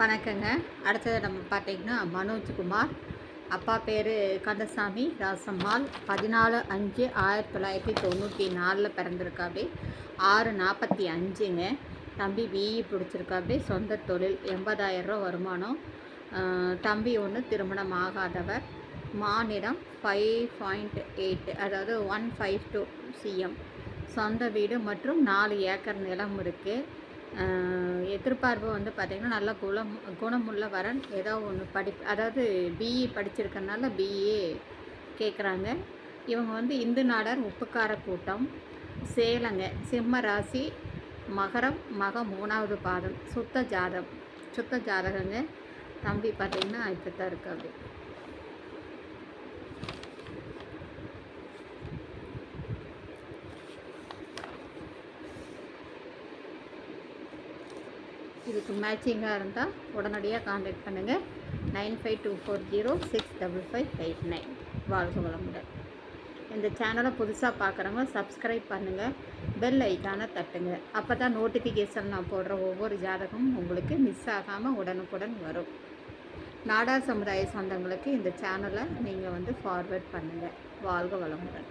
வணக்கங்க. அடுத்தது நம்ம பார்த்தீங்கன்னா மனோஜ்குமார். அப்பா பேர் கந்தசாமி. ராசம்மாள். பதினாலு அஞ்சு ஆயிரத்தி தொள்ளாயிரத்தி தொண்ணூற்றி நாலில் பிறந்திருக்காப்படி ஆறு நாற்பத்தி அஞ்சுங்க. தம்பி பிஇ பிடிச்சிருக்காப்படி சொந்த தொழில் எண்பதாயிரரூவா வருமானம். தம்பி ஒன்று திருமணம் ஆகாதவர். மாநிலம் ஃபைவ் பாயிண்ட் எயிட் அதாவது ஒன் ஃபைவ் டூ சிஎம் சொந்த வீடு மற்றும் நாலு ஏக்கர் நிலம் இருக்குது எதிர்பார்ப்பு வந்து பார்த்திங்கன்னா நல்ல குணம் குணமுள்ள வரன் ஏதோ ஒன்று படி அதாவது பிஇ படிச்சிருக்கனால பிஏ கேட்குறாங்க இவங்க வந்து இந்து நாடர் உப்புக்கார கூட்டம் சேலங்க சிம்ம ராசி மகரம் மக மூணாவது பாதம் சுத்த ஜாதம் சுத்த ஜாதகங்க. தம்பி பார்த்திங்கன்னா இப்படி தான் இருக்கு அப்படி இதுக்கு மேட்சிங்காக இருந்தால் உடனடியாக காண்டாக்ட் பண்ணுங்கள் nine five two four zero six double five eight nine வாழ்க வளமுடன். இந்த சேனலை புதுசாக பார்க்குறவங்க சப்ஸ்கிரைப் பண்ணுங்கள் பெல் ஐக்கானை தட்டுங்க. அப்போ தான் நோட்டிஃபிகேஷன் நான் போடுற ஒவ்வொரு ஜாதகமும் உங்களுக்கு மிஸ் ஆகாமல் உடனுக்குடன் வரும். நாடார் சமுதாய சொந்தங்களுக்கு இந்த சேனலை நீங்கள் வந்து ஃபார்வேர்ட் பண்ணுங்கள் வாழ்க வளமுடன்.